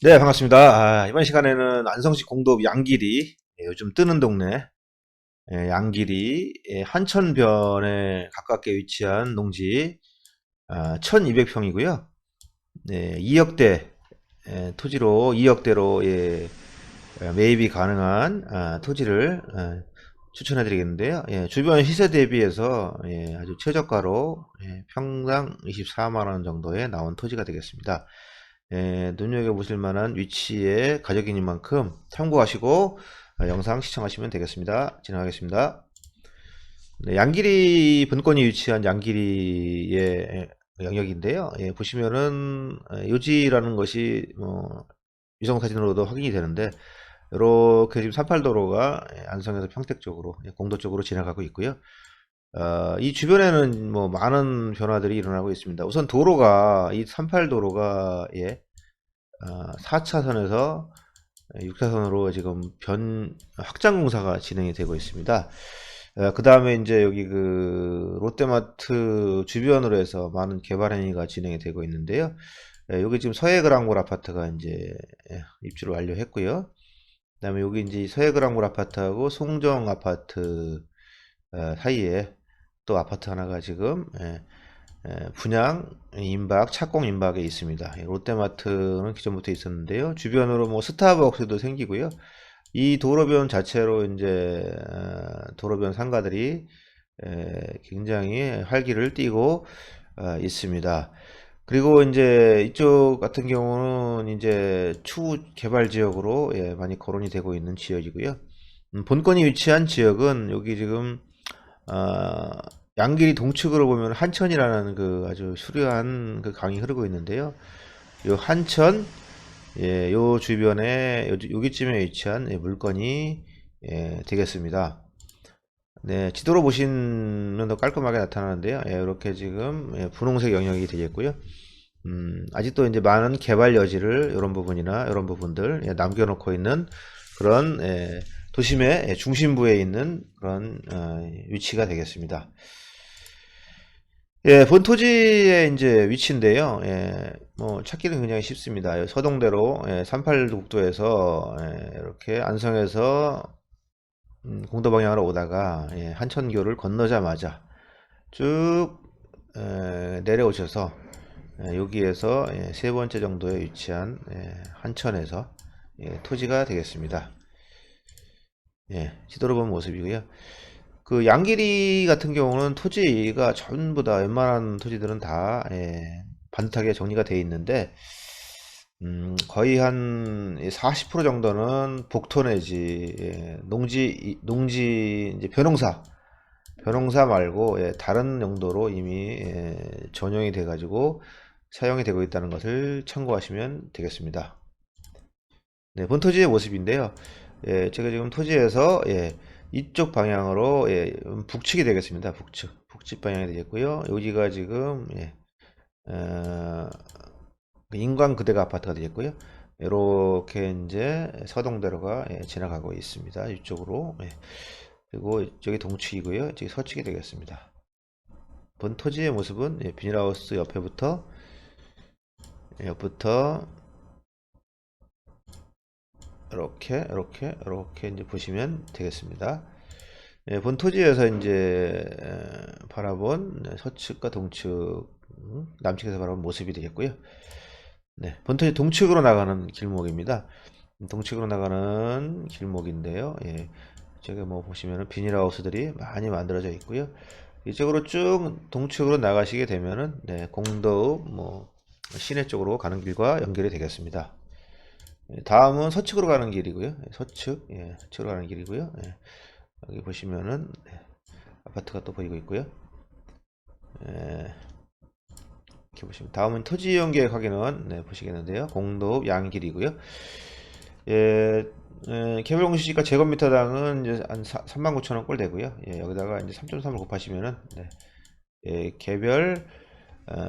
네, 반갑습니다. 아, 이번 시간에는 안성시 공도읍 양길이, 예, 요즘 뜨는 동네, 예, 양길이, 예, 한천변에 가깝게 위치한 농지, 아, 1200평이고요. 네, 2억대, 예, 토지로, 2억대로, 예, 어, 매입이 가능한, 아, 토지를, 어, 추천해 드리겠는데요. 예, 주변 시세 대비해서, 예, 아주 최저가로, 예, 평당 24만원 정도에 나온 토지가 되겠습니다. 예, 눈여겨보실 만한 위치에 가격이인 만큼 참고하시고 어, 영상 시청하시면 되겠습니다. 진행하겠습니다. 네, 양길이 분권이 위치한 양길이의 영역인데요. 예, 보시면은 어, 요지라는 것이 뭐 위성 사진으로도 확인이 되는데 이렇게 지금 38도로가 예, 안성에서 평택 쪽으로 예, 공도 쪽으로 지나가고 있고요. 어, 이 주변에는 뭐 많은 변화들이 일어나고 있습니다. 우선 도로가 이 38도로가 예, 어, 4차선에서 6차선으로 지금 변 확장 공사가 진행이 되고 있습니다. 그 다음에 이제 여기 그 롯데마트 주변으로 해서 많은 개발 행위가 진행이 되고 있는데요. 예, 여기 지금 서해그랑몰 아파트가 이제 예, 입주를 완료했고요. 그 다음에 여기 이제 서해그랑몰 아파트하고 송정 아파트 어, 사이에 또 아파트 하나가 지금 예, 예, 분양 임박 착공 임박에 있습니다. 예, 롯데마트는 기존부터 있었는데요. 주변으로 뭐 스타벅스도 생기고요. 이 도로변 자체로 이제 어, 도로변 상가들이 에, 굉장히 활기를 띠고 어, 있습니다. 그리고 이제 이쪽 같은 경우는 이제 추후 개발 지역으로 예, 많이 거론이 되고 있는 지역이고요. 음, 본건이 위치한 지역은 여기 지금 어, 양길이 동측으로 보면 한천이라는 그 아주 수려한 그 강이 흐르고 있는데요. 요 한천 예, 요 주변에 요, 여기쯤에 위치한 예, 물건이 예, 되겠습니다. 네, 지도로 보시면 더 깔끔하게 나타나는데요. 예, 이렇게 지금 예, 분홍색 영역이 되겠고요. 음, 아직도 이제 많은 개발 여지를 이런 부분이나 이런 부분들 예, 남겨놓고 있는 그런 예, 도심의 예, 중심부에 있는 그런 어, 위치가 되겠습니다. 예, 본토지의 이제 위치인데요. 예, 뭐 찾기는 굉장히 쉽습니다. 서동대로 예, 38국도에서 예, 이렇게 안성에서 음, 공도 방향으로 오다가 예, 한천교를 건너자마자 쭉 에, 내려오셔서 예, 여기에서 예, 세 번째 정도에 위치한 예, 한천에서 예, 토지가 되겠습니다. 예, 지도로 본 모습이고요. 그 양길이 같은 경우는 토지가 전부 다 웬만한 토지들은 다 예, 반듯하게 정리가 돼 있는데 음, 거의 한 40% 정도는 복토 내지 예, 농지 농지 이제 벼농사 벼농사 말고 예, 다른 용도로 이미 예, 전용이 돼 가지고 사용이 되고 있다는 것을 참고하시면 되겠습니다. 네, 본 토지의 모습인데요. 예, 제가 지금 토지에서 예, 이쪽 방향으로 예, 음, 북측이 되겠습니다. 북측 북측 방향이 되겠고요. 여기가 지금 예, 어, 인광 그대가 아파트가 되겠고요. 이렇게 이제 서동대로가 예, 지나가고 있습니다. 이쪽으로 예. 그리고 저기 동측이고요. 저기 서측이 되겠습니다. 본 토지의 모습은 예, 비닐하우스 옆에부터 예, 옆부터 이렇게 이렇게 이렇게 이제 보시면 되겠습니다. 예, 본 토지에서 이제 에, 바라본 서측과 동측 음, 남측에서 바라본 모습이 되겠고요. 네, 본토지 동측으로 나가는 길목입니다. 동측으로 나가는 길목인데요. 예, 저기 뭐 보시면은 비닐하우스들이 많이 만들어져 있고요. 이쪽으로 쭉 동측으로 나가시게 되면은 네, 공도읍 뭐 시내 쪽으로 가는 길과 연결이 되겠습니다. 예, 다음은 서측으로 가는 길이고요. 예, 서측, 예, 서측으로 가는 길이고요. 예, 여기 보시면은 예, 아파트가 또 보이고 있고요. 예, 이렇게 보시면 다음은 토지 이용 계획 확인은 네, 보시겠는데요. 공도읍 양길이고요. 예, 예, 개별 공시지가 제곱미터당은 이제 한 39,000원 꼴 되고요. 예, 여기다가 이제 3.3을 곱하시면은 네, 예, 개별 어,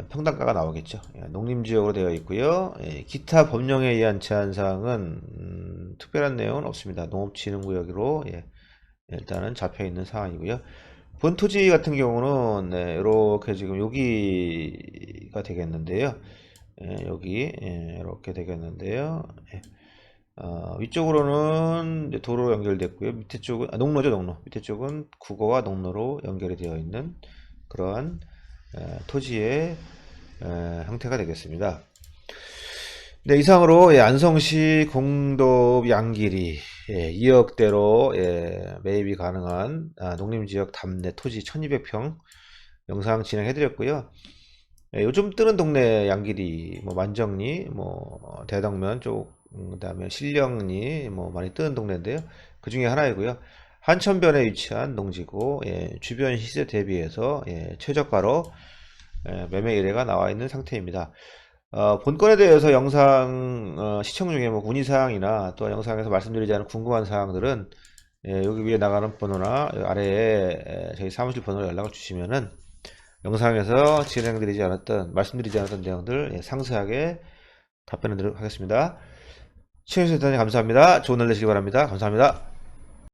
평당가가 나오겠죠. 예, 농림지역으로 되어 있고요. 예, 기타 법령에 의한 제한사항은 음, 특별한 내용은 없습니다. 농업진흥구역으로 예, 일단은 잡혀 있는 상황이고요. 본토지 같은 경우는 네, 이렇게 지금 여기가 되겠는데요. 예, 여기 예, 이렇게 되겠는데요. 예. 어, 위쪽으로는 도로 연결됐고요. 밑에 쪽은 아, 농로죠, 농로. 밑에 쪽은 국어와 농로로 연결이 되어 있는 그러한 에, 토지의 에, 형태가 되겠습니다. 네, 이상으로 예, 안성시 공도 양길이 예, 2억대로 예, 매입이 가능한 아, 농림지역 담내 토지 1200평 영상 진행해드렸고요. 예, 요즘 뜨는 동네 양길이 뭐 만정리, 뭐 대덕면 쪽, 음, 그다음에 신령리 뭐 많이 뜨는 동네인데요. 그 중에 하나이고요. 한천변에 위치한 농지고 예, 주변 시세 대비해서 예, 최저가로 예, 매매 의뢰가 나와 있는 상태입니다. 어, 본건에 대해서 영상 어, 시청 중에 뭐 문의 사항이나 또 영상에서 말씀드리지 않은 궁금한 사항들은 예, 여기 위에 나가는 번호나 아래에 에, 저희 사무실 번호로 연락을 주시면은 영상에서 진행드리지 않았던 말씀드리지 않았던 내용들 예, 상세하게 답변해 드리도록 하겠습니다. 시청해주셔서 대단히 감사합니다. 좋은 날 되시기 바랍니다. 감사합니다.